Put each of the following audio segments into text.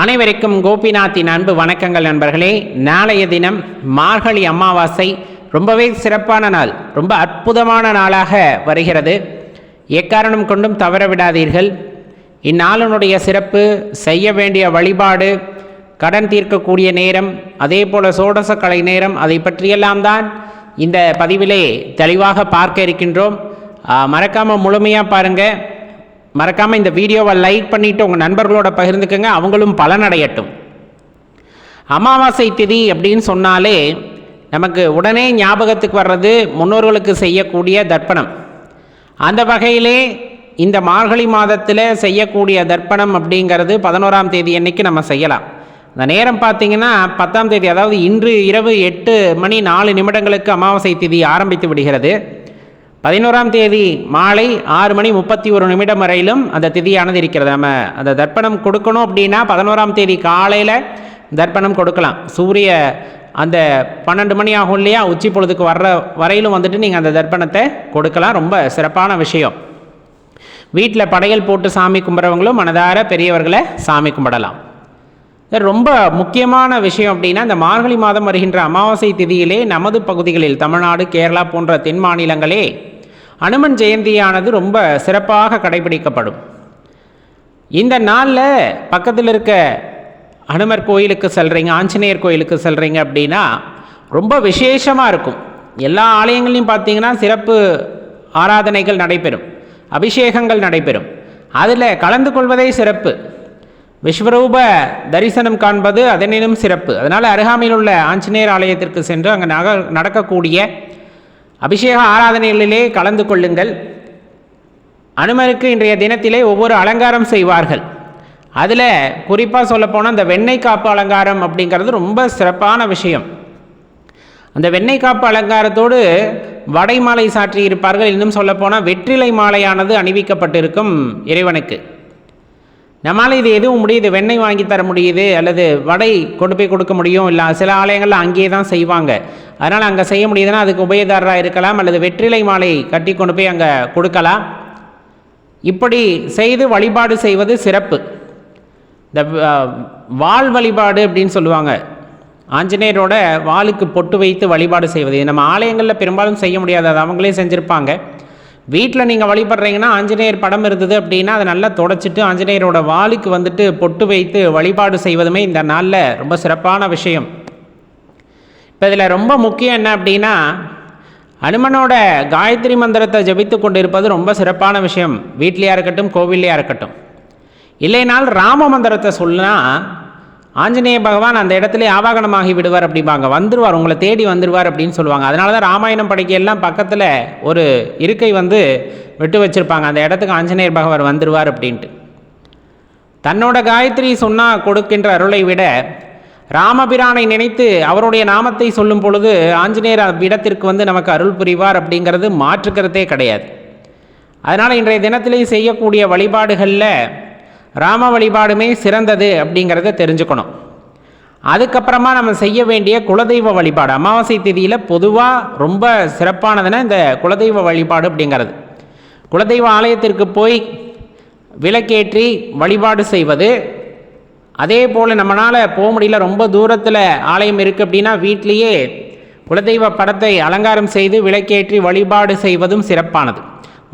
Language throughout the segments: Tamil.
அனைவருக்கும் கோபிநாத்தின் அன்பு வணக்கங்கள் நண்பர்களே. நாளைய தினம் மார்கழி அமாவாசை ரொம்பவே சிறப்பான நாள் ரொம்ப அற்புதமான நாளாக வருகிறது. எக்காரணம் கொண்டும் தவற விடாதீர்கள். இந்நாளினுடைய சிறப்பு செய்ய வேண்டிய வழிபாடு கடன் தீர்க்கக்கூடிய நேரம் அதே போல சோடச கலை நேரம் அதை பற்றியெல்லாம் தான் இந்த பதிவிலே தெளிவாக பார்க்க இருக்கின்றோம். மறக்காமல் முழுமையாக பாருங்கள் மறக்காமல் இந்த வீடியோவை லைக் பண்ணிவிட்டு உங்கள் நண்பர்களோட பகிர்ந்துக்கங்க. அவங்களும் பலனடையட்டும் அமாவாசை திதி அப்படின்னு சொன்னாலே நமக்கு உடனே ஞாபகத்துக்கு வர்றது முன்னோர்களுக்கு செய்யக்கூடிய தர்ப்பணம். அந்த வகையிலே இந்த மார்கழி மாதத்தில் செய்யக்கூடிய தர்ப்பணம் அப்படிங்கிறது பதினோராம் தேதி அன்னைக்கு நம்ம செய்யலாம். அந்த நேரம் பார்த்தீங்கன்னா பத்தாம் தேதி அதாவது இன்று இரவு எட்டு மணி நாலு நிமிடங்களுக்கு அமாவாசை திதி ஆரம்பித்து விடுகிறது. பதினோராம் தேதி மாலை ஆறு மணி முப்பத்தி ஒரு நிமிடம் வரையிலும் அந்த திதியானது இருக்கிறது. நம்ம அந்த தர்ப்பணம் கொடுக்கணும் அப்படின்னா பதினோராம் தேதி காலையில் தர்ப்பணம் கொடுக்கலாம். சூரிய அந்த பன்னெண்டு மணி ஆகும் இல்லையா? உச்சி பொழுதுக்கு வர்ற வரையிலும் வந்துட்டு நீங்கள் அந்த தர்ப்பணத்தை கொடுக்கலாம். ரொம்ப சிறப்பான விஷயம். வீட்டில் படையல் போட்டு சாமி கும்பிட்றவங்களும் மனதார பெரியவர்களை சாமி கும்பிடலாம். ரொம்ப முக்கியமான விஷயம் அப்படின்னா இந்த மார்கழி மாதம் வருகின்ற அமாவாசை திதியிலே நமது பகுதிகளில் தமிழ்நாடு கேரளா போன்ற தென் மாநிலங்களே அனுமன் ஜெயந்தியானது ரொம்ப சிறப்பாக கடைபிடிக்கப்படும். இந்த நாளில் பக்கத்தில் இருக்க அனுமர் கோயிலுக்கு செல்கிறீங்க ஆஞ்சநேயர் கோயிலுக்கு செல்கிறீங்க அப்படின்னா ரொம்ப விசேஷமாக இருக்கும். எல்லா ஆலயங்களையும் பார்த்தீங்கன்னா சிறப்பு ஆராதனைகள் நடைபெறும் அபிஷேகங்கள் நடைபெறும். அதில் கலந்து கொள்வதே சிறப்பு. விஸ்வரூப தரிசனம் காண்பது அதனினும் சிறப்பு. அதனால் அருகாமையில் உள்ள ஆஞ்சநேயர் ஆலயத்திற்கு சென்று அங்கே நக நடக்கக்கூடிய அபிஷேக ஆராதனைகளிலே கலந்து கொள்ளுங்கள். அனுமருக்கு இன்றைய தினத்திலே ஒவ்வொரு அலங்காரம் செய்வார்கள். அதில் குறிப்பாக சொல்லப்போனால் அந்த வெண்ணெய் காப்பு அலங்காரம் அப்படிங்கிறது ரொம்ப சிறப்பான விஷயம். அந்த வெண்ணெய் காப்பு அலங்காரத்தோடு வடை மாலை சாற்றி இருப்பார்கள். இன்னும் சொல்லப்போனால் வெற்றிலை மாலையானது அணிவிக்கப்பட்டிருக்கும் இறைவனுக்கு. நம்மளால் இது எதுவும் முடியுது? வெண்ணெய் வாங்கி தர முடியுது? அல்லது வடை கொண்டு போய் கொடுக்க முடியும்? இல்லை சில ஆலயங்களில் அங்கேயே தான் செய்வாங்க. அதனால் அங்கே செய்ய முடியுதுன்னா அதுக்கு உபயதாரராக இருக்கலாம் அல்லது வெற்றிலை மாலை கட்டி கொண்டு போய் அங்கே கொடுக்கலாம். இப்படி செய்து வழிபாடு செய்வது சிறப்பு. இந்த வால் வழிபாடு அப்படின்னு சொல்லுவாங்க. ஆஞ்சநேயரோட வாளுக்கு பொட்டு வைத்து வழிபாடு செய்வது. நம்ம ஆலயங்களில் பெரும்பாலும் செய்ய முடியாது அது அவங்களே செஞ்சுருப்பாங்க. வீட்டில் நீங்கள் வழிபடுறீங்கன்னா ஆஞ்சநேயர் படம் இருந்தது அப்படின்னா அதை நல்லா தொடச்சிட்டு ஆஞ்சநேயரோட வாளுக்கு வந்துட்டு பொட்டு வைத்து வழிபாடு செய்வதுமே இந்த நாளில் ரொம்ப சிறப்பான விஷயம். இப்போ இதில் ரொம்ப முக்கியம் என்ன அப்படின்னா அனுமனோட காயத்ரி மந்திரத்தை ஜபித்து கொண்டிருப்பது ரொம்ப சிறப்பான விஷயம். வீட்லேயா இருக்கட்டும் கோவில்லையா இருக்கட்டும். இல்லைனால் ராம மந்திரத்தை சொன்னால் ஆஞ்சநேய பகவான் அந்த இடத்துல ஆவாகனமாகி விடுவார் அப்படிம்பாங்க. வந்துருவார் உங்களை தேடி வந்துடுவார் அப்படின்னு சொல்லுவாங்க. அதனால தான் ராமாயணம் படைக்கையெல்லாம் பக்கத்தில் ஒரு இருக்கை வந்து விட்டு வச்சுருப்பாங்க. அந்த இடத்துக்கு ஆஞ்சநேயர் பகவான் வந்துடுவார் அப்படின்ட்டு. தன்னோட காயத்ரி சொன்னால் கொடுக்கின்ற அருளை விட ராமபிரானை நினைத்து அவருடைய நாமத்தை சொல்லும் பொழுது ஆஞ்சநேயர் இடத்திற்கு வந்து நமக்கு அருள் புரிவார் அப்படிங்கிறது மாற்றுக்கிறதே கிடையாது. அதனால் இன்றைய தினத்திலே செய்யக்கூடிய வழிபாடுகளில் ராம வழிபாடுமே சிறந்தது அப்படிங்கிறத தெரிஞ்சுக்கணும். அதுக்கப்புறமா நம்ம செய்ய வேண்டிய குலதெய்வ வழிபாடு. அமாவாசை திதியில் பொதுவாக ரொம்ப சிறப்பானதுன்னா இந்த குலதெய்வ வழிபாடு அப்படிங்கிறது. குலதெய்வ ஆலயத்திற்கு போய் விளக்கேற்றி வழிபாடு செய்வது. அதே போல் நம்மளால் போக முடியல ரொம்ப தூரத்தில் ஆலயம் இருக்குது அப்படின்னா வீட்லேயே குலதெய்வ படத்தை அலங்காரம் செய்து விளக்கேற்றி வழிபாடு செய்வதும் சிறப்பானது.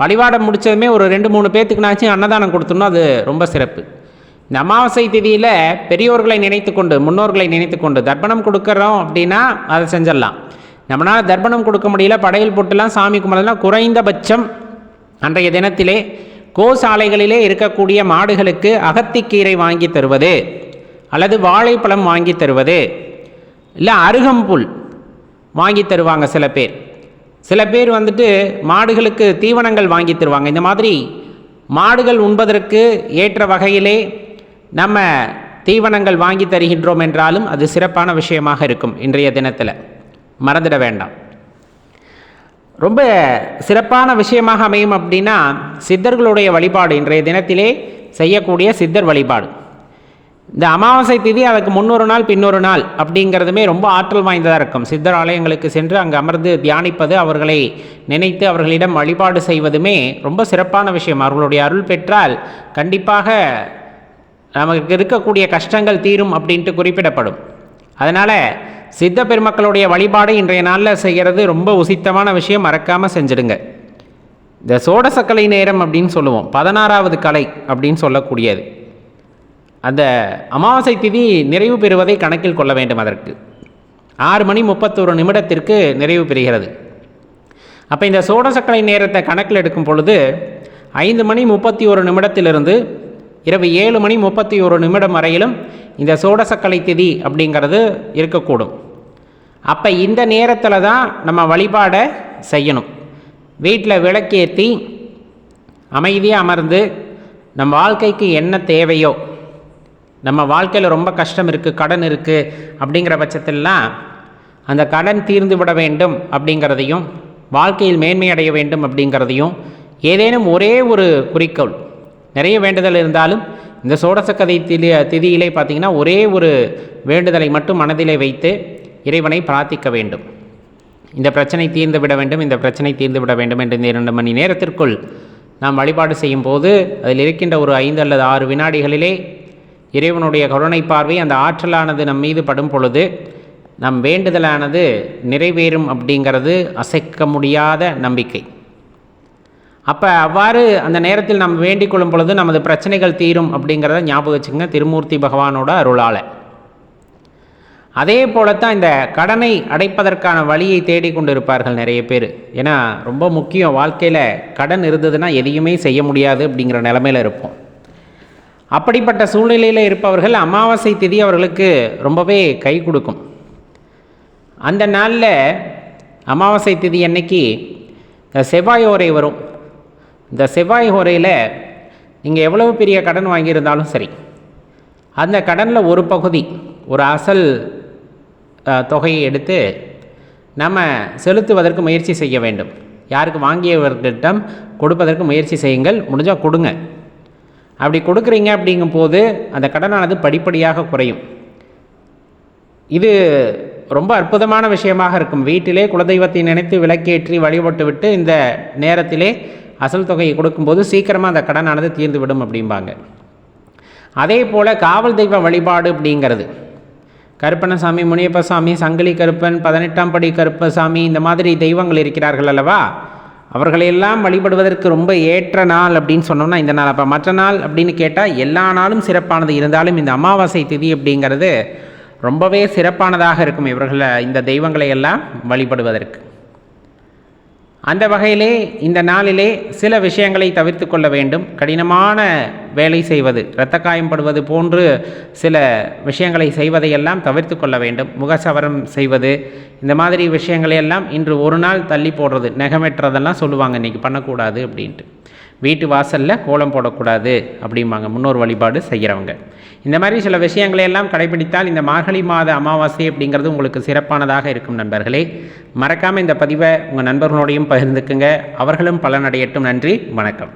வழிபாடை முடித்ததுமே ஒரு ரெண்டு மூணு பேர்த்துக்குனாச்சும் அன்னதானம் கொடுத்தோம்னா அது ரொம்ப சிறப்பு. இந்த அமாவாசை திதியில் பெரியோர்களை நினைத்து கொண்டு முன்னோர்களை நினைத்து கொண்டு தர்ப்பணம் கொடுக்குறோம் அப்படின்னா அதை செஞ்சிடலாம். நம்மளால் தர்ப்பணம் கொடுக்க முடியல படையல் போட்டுலாம் சாமி கும்பிடலாம் குறைந்தபட்சம் அன்றைய தினத்திலே கோசாலைகளிலே இருக்கக்கூடிய மாடுகளுக்கு அகத்திக்கீரை வாங்கி தருவது அல்லது வாழைப்பழம் வாங்கி தருவது இல்லை அருகம்புல் வாங்கி தருவாங்க சில பேர். சில பேர் வந்துட்டு மாடுகளுக்கு தீவனங்கள் வாங்கி தருவாங்க. இந்த மாதிரி மாடுகள் உண்பதற்கு ஏற்ற வகையிலே நம்ம தீவனங்கள் வாங்கி தருகின்றோம் என்றாலும் அது சிறப்பான விஷயமாக இருக்கும் இன்றைய தினத்தில். மறந்துட வேண்டாம். ரொம்ப சிறப்பான விஷயமாக அமையும் அப்படின்னா சித்தர்களுடைய வழிபாடு இன்றைய தினத்திலே செய்யக்கூடிய சித்தர் வழிபாடு. இந்த அமாவாசை திதி அதுக்கு முன்னொரு நாள் பின்னொரு நாள் அப்படிங்கிறதுமே ரொம்ப ஆற்றல் வாய்ந்ததாக இருக்கும். சித்தர் ஆலயங்களுக்கு சென்று அங்கே அமர்ந்து தியானிப்பது அவர்களை நினைத்து அவர்களிடம் வழிபாடு செய்வதுமே ரொம்ப சிறப்பான விஷயம். அவர்களுடைய அருள் பெற்றால் கண்டிப்பாக நமக்கு இருக்கக்கூடிய கஷ்டங்கள் தீரும் அப்படின்ட்டு குறிப்பிடப்படும். அதனால் சித்த பெருமக்களுடைய வழிபாடு இன்றைய நாளில் செய்கிறது ரொம்ப உசித்தமான விஷயம். மறக்காமல் செஞ்சிடுங்க. இந்த சோடசக்கலை நேரம் அப்படின்னு சொல்லுவோம். பதினாறாவது கலை அப்படின்னு சொல்லக்கூடியது. அந்த அமாவாசை திதி நிறைவு பெறுவதை கணக்கில் கொள்ள வேண்டும் அதற்கு. ஆறு மணி முப்பத்தொரு நிமிடத்திற்கு நிறைவு பெறுகிறது. அப்போ இந்த சோடசக்கலை நேரத்தை கணக்கில் எடுக்கும் பொழுது ஐந்து மணி முப்பத்தி ஒரு நிமிடத்திலிருந்து இரவு ஏழு மணி முப்பத்தி ஒரு நிமிடம் வரையிலும் இந்த சோடசக்கலை திதி அப்படிங்கிறது இருக்கக்கூடும். அப்போ இந்த நேரத்தில் தான் நம்ம வழிபாடை செய்யணும். வீட்டில் விளக்கேற்றி அமைதியாக அமர்ந்து நம் வாழ்க்கைக்கு என்ன தேவையோ நம்ம வாழ்க்கையில் ரொம்ப கஷ்டம் இருக்குது கடன் இருக்குது அப்படிங்கிற பட்சத்திலலாம் அந்த கடன் தீர்ந்து விட வேண்டும் அப்படிங்கிறதையும் வாழ்க்கையில் மேன்மை அடைய வேண்டும் அப்படிங்கிறதையும் ஏதேனும் ஒரே ஒரு குறிக்கோள் நிறைய வேண்டுதல் இருந்தாலும் இந்த சோடசக்கதை திதி திதியிலே பார்த்திங்கன்னா ஒரே ஒரு வேண்டுதலை மட்டும் மனதிலே வைத்து இறைவனை பிரார்த்திக்க வேண்டும். இந்த பிரச்சனை தீர்ந்து விட வேண்டும் இந்த பிரச்சனை தீர்ந்து விட வேண்டும் என்று இந்த இரண்டு மணி நேரத்திற்குள் நாம் வழிபாடு செய்யும் போது அதில் இருக்கின்ற ஒரு ஐந்து அல்லது ஆறு வினாடிகளிலே இறைவனுடைய கருணை பார்வை அந்த ஆற்றலானது நம் மீது படும் பொழுது நம் வேண்டுதலானது நிறைவேறும் அப்படிங்கிறது அசைக்க முடியாத நம்பிக்கை. அப்போ அவ்வாறு அந்த நேரத்தில் நாம் வேண்டிக் கொள்ளும் பொழுது நமது பிரச்சனைகள் தீரும் அப்படிங்கிறத ஞாபகம் வச்சுங்க திருமூர்த்தி பகவானோட அருளால். அதே போலத்தான் இந்த கடனை அடைப்பதற்கான வழியை தேடிக்கொண்டு இருப்பார்கள் நிறைய பேர். ஏன்னா ரொம்ப முக்கியம் வாழ்க்கையில் கடன் இருந்ததுன்னா எதையுமே செய்ய முடியாது அப்படிங்கிற நிலமையில் இருப்போம். அப்படிப்பட்ட சூழ்நிலையில் இருப்பவர்கள் அமாவாசை திதி அவர்களுக்கு ரொம்பவே கை கொடுக்கும். அந்த நாளில் அமாவாசை திதி அன்னைக்கு இந்த செவ்வாய் ஓரை வரும். இந்த செவ்வாய் ஓரையில் நீங்கள் எவ்வளவு பெரிய கடன் வாங்கியிருந்தாலும் சரி அந்த கடனில் ஒரு பகுதி ஒரு அசல் தொகையை எடுத்து நம்ம செலுத்துவதற்கு முயற்சி செய்ய வேண்டும். யாருக்கு வாங்கியவர்களிடம் கொடுப்பதற்கு முயற்சி செய்யுங்கள். முடிஞ்சால் கொடுங்க. அப்படி கொடுக்குறீங்க அப்படிங்கும்போது அந்த கடனானது படிப்படியாக குறையும். இது ரொம்ப அற்புதமான விஷயமாக இருக்கும். வீட்டிலே குலதெய்வத்தை நினைத்து விளக்கேற்றி வழிபட்டு விட்டு இந்த நேரத்திலே அசல் தொகையை கொடுக்கும்போது சீக்கிரமாக அந்த கடனானது தீர்ந்து விடும் அப்படிம்பாங்க. அதே போல் காவல் தெய்வ வழிபாடு அப்படிங்கிறது. கருப்பணசாமி முனியப்பசாமி சங்கிலி கருப்பன் பதினெட்டாம் படி கருப்பசாமி இந்த மாதிரி தெய்வங்கள் இருக்கிறார்கள் அல்லவா? அவர்களையெல்லாம் வழிபடுவதற்கு ரொம்ப ஏற்ற நாள் அப்படின்னு சொன்னோம்னா இந்த நாள். அப்போ மற்ற நாள் அப்படின்னு கேட்டால் எல்லா நாளும் சிறப்பானது. இருந்தாலும் இந்த அமாவாசை திதி அப்படிங்கிறது ரொம்பவே சிறப்பானதாக இருக்கும் இவர்களை இந்த தெய்வங்களை எல்லாம் வழிபடுவதற்கு. அந்த வகையிலே இந்த நாளிலே சில விஷயங்களை தவிர்த்து கொள்ள வேண்டும். கடினமான வேலை செய்வது இரத்த காயம்படுவது போன்று சில விஷயங்களை செய்வதையெல்லாம் தவிர்த்து கொள்ள வேண்டும். முகசவரம் செய்வது இந்த மாதிரி விஷயங்களை எல்லாம் இன்று ஒரு நாள் தள்ளி போடுறது நெகமெட்டுறதெல்லாம் சொல்லுவாங்க இன்றைக்கி பண்ணக்கூடாது அப்படின்ட்டு. வீட்டு வாசலில் கோலம் போடக்கூடாது அப்படிம்பாங்க முன்னோர் வழிபாடு செய்கிறவங்க இந்த மாதிரி சில விஷயங்களை எல்லாம் கடைபிடித்தால் இந்த மார்கழி மாத அமாவாசை அப்படிங்கிறது உங்களுக்கு சிறப்பானதாக இருக்கும் நண்பர்களே. மறக்காமல் இந்த பதிவை உங்கள் நண்பர்களோடையும் பகிர்ந்துக்குங்க. அவர்களும் பலனடையட்டும். நன்றி வணக்கம்.